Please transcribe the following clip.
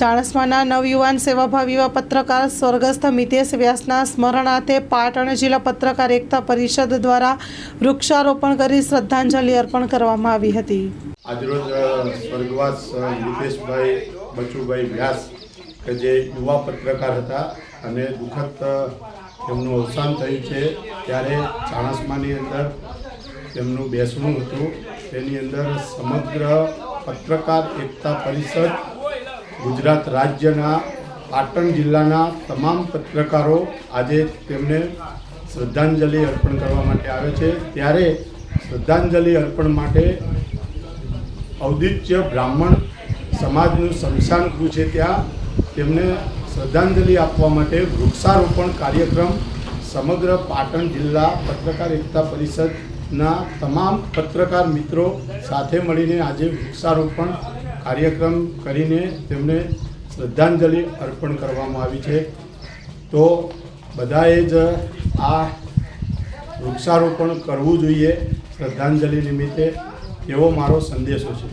ચાણસ્માના નવયુવાન સેવાભાવી એવા પત્રકાર સ્વર્ગસ્થ મિતેશ વ્યાસના સ્મરણાર્થે પાટણ જિલ્લા પત્રકાર એકતા પરિષદ દ્વારા વૃક્ષારોપણ કરી શ્રદ્ધાંજલિ અર્પણ કરવામાં આવી હતી. આજરોજ સ્વર્ગવાસ અ, બચુભાઈ વ્યાસ કે જે યુવા પત્રકાર હતા અને દુઃખદ તેમનું અવસાન થયું છે ત્યારે ચાણસ્માની અંદર તેમનું બેસણું હતું. તેની અંદર સમગ્ર પત્રકાર એકતા પરિષદ ગુજરાત રાજ્યના પાટણ જિલ્લાના તમામ પત્રકારો આજે તેમને શ્રદ્ધાંજલિ અર્પણ કરવા માટે આવે છે. ત્યારે શ્રદ્ધાંજલિ અર્પણ માટે ઔદિત્ય બ્રાહ્મણ સમાજનું શમશાન ગૃહ છે. ત્યાં તેમને શ્રદ્ધાંજલિ આપવા માટે વૃક્ષારોપણ કાર્યક્રમ સમગ્ર પાટણ જિલ્લા પત્રકાર એકતા પરિષદના તમામ પત્રકાર મિત્રો સાથે મળીને આજે વૃક્ષારોપણ કાર્યક્રમ કરીને તેમને શ્રદ્ધાંજલિ અર્પણ કરવામાં આવી છે. તો બધાએ જ આ વૃક્ષારોપણ કરવું જોઈએ શ્રદ્ધાંજલિ નિમિત્તે એવો મારો સંદેશો છે.